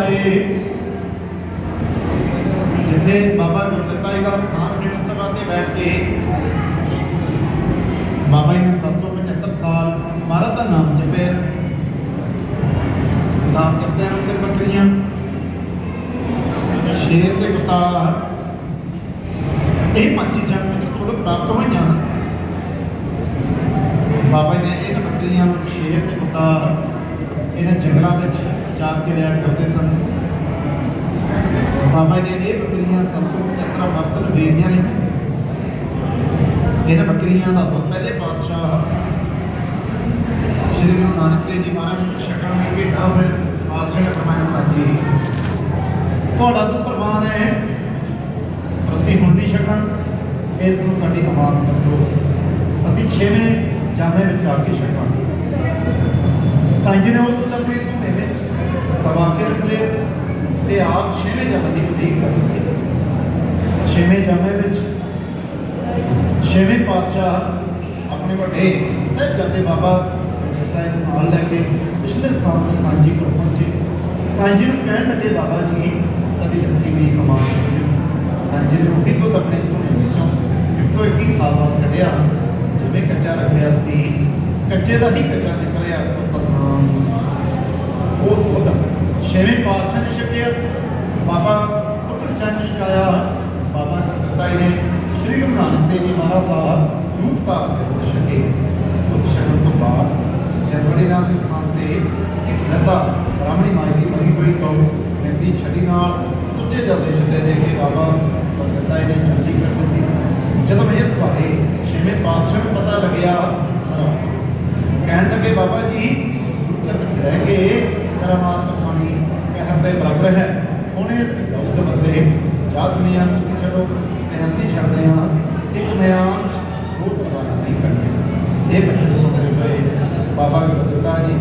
ਆਏ ਜਿੱਥੇ ਬਾਬਾ ਗੁਰਦਿੱਤਾ ਜੀ ਦਾ ਸਥਾਨ ਹੈ ਸਭਾ ਤੇ ਬੈਠ ਕੇ ਬਾਬਾ ਜੀ ਨੇ 775 ਸਾਲ ਮਹਾਰਾਜ ਦਾ ਨਾਮ ਜਪਿਆ। ਨਾਮ ਜਪਦਿਆਂ ਤੇ ਬੱਕਰੀਆਂ ਸ਼ੇਰ ਤੇ ਕੁੱਤਾ ਇਹ ਪੰਜ ਚੀਜ਼ਾਂ ਮੈਨੂੰ ਪ੍ਰਾਪਤ ਹੋਈਆਂ, ਬਾਬਾ ਜੀ ਨੇ ਇਹਨਾਂ ਬੱਕਰੀਆਂ ਨੂੰ ਸ਼ੇਰ ਤੇ ਕੁੱਤਾ ਇਹਨਾਂ ਜੰਗਲਾਂ ਵਿੱਚ ਜਾ ਕੇ ਕਰਦੇ ਸਨ। ਬਾਬਾ ਜੀ ਨੇ ਇਹ ਬੱਕਰੀਆਂ 775 ਵਰਸਲ ਵੇਦੀਆਂ ਨੇ। ਇਹਨਾਂ ਬੱਕਰੀਆਂ ਦਾ ਬਹੁਤ ਪਹਿਲੇ ਪਾਤਸ਼ਾਹ ਸ਼੍ਰੀ ਗੁਰੂ ਨਾਨਕ ਦੇਵ ਜੀ ਮਹਾਰਾਜ ਨੂੰ ਛਕਣ ਨੂੰ ਭੇਟਾ ਹੋਏ ਪਾਤਸ਼ਾਹ ਨੇ ਫਰਮਾਇਆ ਸਾਜੀ ਤੁਹਾਡਾ ਤੋਂ ਪ੍ਰਵਾਨ ਹੈ, ਪਰ ਅਸੀਂ ਹੁਣ ਨਹੀਂ ਛਕਣ। ਇਸ ਨੂੰ ਸਾਡੀ ਅਮਾਨਤ ਕਰੋ। ਅਸੀਂ ਛੇਵੇਂ ਜਾਮੇ ਵਿੱਚ ਆ ਕੇ ਛਕਾਂਗੇ। ਸਾਈਂ ਜੀ ਨੇ ਉਹ ਦੁੱਧ ਆਪਣੇ ਸਵਾ ਤੇ ਆਪ ਛੇਵੇਂ ਜਾਮੇ ਦੀ ਉਡੀਕ ਕਰ ਦਿੱਤੀ। ਛੇਵੇਂ ਜਾਮੇ ਵਿੱਚ ਛੇਵੇਂ ਪਾਤਸ਼ਾਹ ਆਪਣੇ ਵੱਡੇ ਸਾਹਿਬਜ਼ਾਦੇ ਬਾਬਾ ਸਾਹਿਬ ਨਾਲ ਲੈ ਕੇ ਪਿਛਲੇ ਸਥਾਨ ਤੇ ਸਾਂਝੀ ਕੋਲ ਪਹੁੰਚੇ। ਸਾਂਝੀ ਨੂੰ ਕਹਿਣ ਲੱਗੇ, ਬਾਬਾ ਜੀ, ਸਾਡੀ ਜ਼ਿੰਦਗੀ ਦੀ ਕਮਾਲ ਸਾਂਝੀ ਨੇ ਉਹੀ ਤੋਂ ਆਪਣੇ ਧੂਣੇ ਵਿੱਚੋਂ 121 ਸਾਲ ਬਾਅਦ ਕੱਢਿਆ। ਜਿਵੇਂ ਕੱਚਾ ਰੱਖਿਆ ਸੀ, ਕੱਚੇ ਦਾ ਹੀ ਕੱਚਾ ਨਿਕਲਿਆ, ਸਤਨਾਮ। ਉਹ ਦੁੱਧ ਛੇਵੇਂ ਪਾਤਸ਼ਾਹ ਨੇ ਛਕਿਆ ਬਾਬਾ ਪੁੱਤਰ ਚੰਦ ਛਕਾਇਆ। ਬਾਬਾ ਨੰਦਤਾਈ ਨੇ ਸ਼੍ਰੀ ਗੁਰੂ ਨਾਨਕ ਦੇਵ ਜੀ ਮਹਾਰਾਜ ਦਾ ਰੂਪ ਧਾਰਨ ਦੇ ਛਕੇ ਉਹ ਛਕਣ ਤੋਂ ਬਾਅਦ ਜਨਵਰੀ ਨਾਲ ਦੇ ਸਥਾਨ ਤੇ ਇੱਕ ਨਦਾ ਬ੍ਰਾਹਮਣੀ ਮਾਈ ਦੀ ਬਣੀ ਹੋਈ ਕੌ ਨਦੀ ਛੜੀ ਨਾਲ ਸੁੱਜੇ ਜਾਂਦੇ ਛੱਡੇ ਦੇ ਕੇ ਬਾਬਾ ਨੰਦਤਾਈ ਨੇ ਚੰਗੀ ਕਰ ਦਿੱਤੀ। ਜਦੋਂ ਇਸ ਬਾਰੇ ਛੇਵੇਂ ਪਾਤਸ਼ਾਹ ਨੂੰ ਪਤਾ ਲੱਗਿਆ ਕਹਿਣ ਲੱਗੇ, ਬਾਬਾ ਜੀ ਗੁਰਕਰ ਵਿੱਚ ਰਹਿ ਕੇ ਕਰਮਾਤ ਦੇ ਬਰਾਬਰ ਹੈ। ਹੁਣ ਇਸ ਗਊ ਦੇ ਬਦਲੇ ਜਾਤ ਮੀਆਂ ਤੁਸੀਂ ਛੱਡੋ ਤੇ ਅਸੀਂ ਛੱਡਦੇ ਹਾਂ ਇੱਕ ਮਿਆਨ ਉਹ ਪਰਵਾਹ ਨਹੀਂ ਕਰਦੇ। ਇਹ ਬੱਚੇ ਸੁਣਦੇ ਹੋਏ ਬਾਬਾ ਗੁਰਦਿੱਤਾ ਜੀ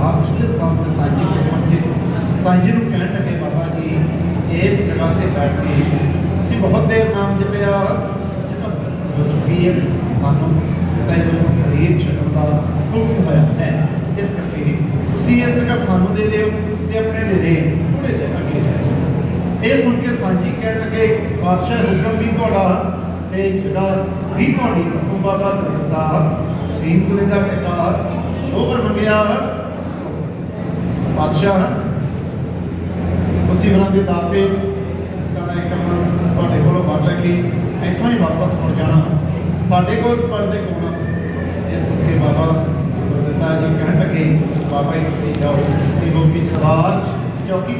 ਆਪ ਪਿਛਲੇ ਸਥਾਨ ਤੇ ਸਾਂਝੀ ਕੋਲ ਪਹੁੰਚੇ। ਸਾਂਝੀ ਨੂੰ ਕਹਿਣ ਲੱਗੇ ਬਾਬਾ ਜੀ, ਇਸ ਜਗ੍ਹਾ ਤੇ ਬੈਠ ਕੇ ਅਸੀਂ ਬਹੁਤ ਦੇਰ ਨਾਮ ਜਪਿਆ ਜਪ ਹੋ ਚੁੱਕੀ ਹੈ। ਸਾਨੂੰ ਤਾਂ ਇਹ ਸਰੀਰ ਛੱਡਣ ਦਾ ਹੁਕਮ ਹੋਇਆ ਹੈ। ਇਸ ਕਰਕੇ ਤੁਸੀਂ ਇਸ ਜਗ੍ਹਾ ਸਾਨੂੰ ਦੇ ਦਿਓ ਤੇ ਆਪਣੇ ਡੇਰੇ ਥੋੜੇ ਜਿਹਾ ਅੱਗੇ ਇਹ ਸੁਣ ਕੇ ਸਾਂਝੀ ਕਹਿਣ ਲੱਗੇ, ਬਾਦਸ਼ਾਹ, ਹੁਕਮ ਵੀ ਤੁਹਾਡਾ ਤੇ ਜਿਹੜਾ ਵੀ ਤੁਹਾਡੀ ਹੁਕਮ ਦਾ ਦੀਨ ਕੁਲੇ ਦਾ ਪਿਤਾ ਜੋ ਪਰ ਮੰਗਿਆ ਬਾਦਸ਼ਾਹ, ਤੁਸੀਂ ਉਹਨਾਂ ਦੇ ਦਾਤੇ ਸਿੱਖਾਂ ਦਾ ਇੱਕ ਤੁਹਾਡੇ ਕੋਲੋਂ ਵਰ ਲੈ ਕੇ ਇੱਥੋਂ ਹੀ ਵਾਪਸ ਮੁੜ ਜਾਣਾ। ਸਾਡੇ ਕੋਲ ਸਪਰ ਦੇ ਕੋਲ ਇਸ ਉੱਤੇ ਬਾਬਾ ਗੁਰਦਿੱਤਾ ਜੀ ਕਹਿਣ ਲੱਗੇ, ਬਾਬਾ ਜੀ, ਤੁਸੀਂ ਜਾਓ ਤੇ ਲੋਕੀ ਦਰਬਾਰ ਚੌਕੀ